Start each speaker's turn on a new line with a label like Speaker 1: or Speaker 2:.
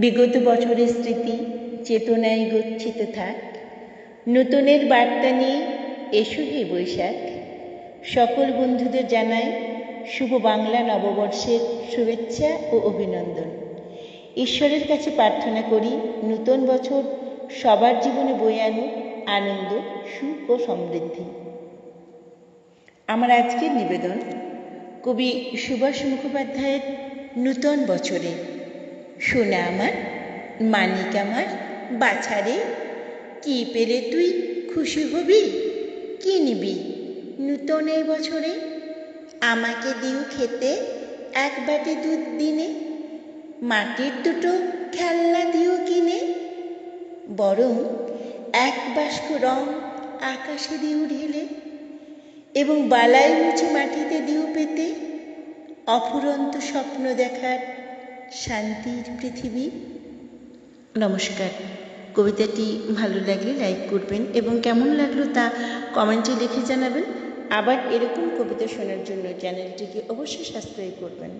Speaker 1: বিগত বছরের স্মৃতি চেতনায় গচ্ছিত থাক। নূতনের বার্তা নিয়ে এসো হে বৈশাখ। সকল বন্ধুদের জানাই শুভ বাংলা নববর্ষের শুভেচ্ছা ও অভিনন্দন। ঈশ্বরের কাছে প্রার্থনা করি নূতন বছর সবার জীবনে বয়ে আনুক আনন্দ, সুখ ও সমৃদ্ধি। আমার আজকের নিবেদন কবি সুভাষ মুখোপাধ্যায়ের নূতন বছরে শোনা আমার মানিক আমার বাছারে কি পেলে তুই খুশি হবি? কি নিবি নূতন এই বছরে? আমাকে দিও খেতে এক বাটি দুধ দিনে, মাটির দুটো খেলনা দিও কিনে। বরং এক বাস্ক রং আকাশে দিও ঢেলে এবং বালাই মুছে মাটিতে দিও পেতে। অফুরন্ত স্বপ্ন দেখার শান্তির পৃথিবী। নমস্কার। কবিতাটি ভালো লাগলে লাইক করবেন এবং কেমন লাগল তা কমেন্টে লিখে জানাবেন। আবার এরকম কবিতা শোনার জন্য চ্যানেলটিকে অবশ্যই সাবস্ক্রাইব করবেন।